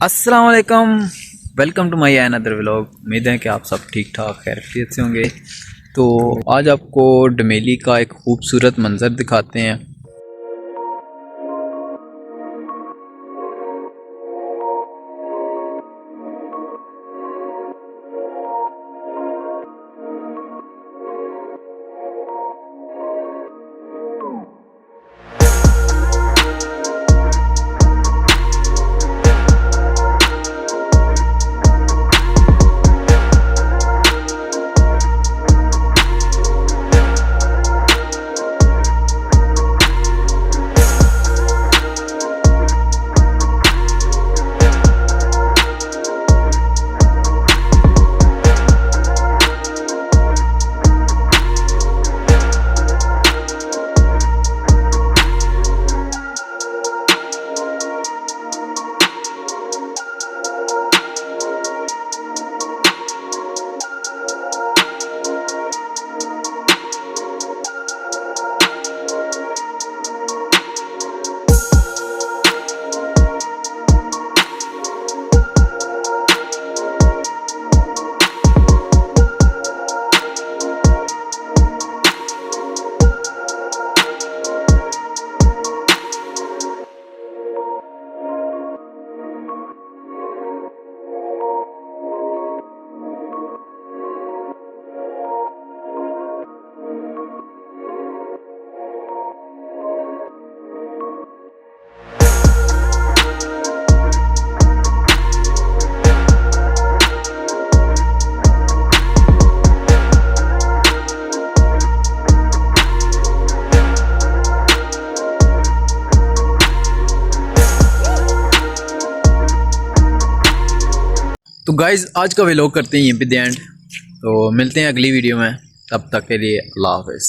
अस्सलाम वालेकुम to my another vlog. उम्मीद है कि आप सब ठीक ठाक खैरियत से होंगे। तो आज आपको डमेली का एक खूबसूरत मंज़र दिखाते हैं। तो गाइज़ आज का व्लॉग करते हैं यहीं पे द एंड तो मिलते हैं अगली वीडियो में. तब तक के लिए अल्लाह हाफिज़.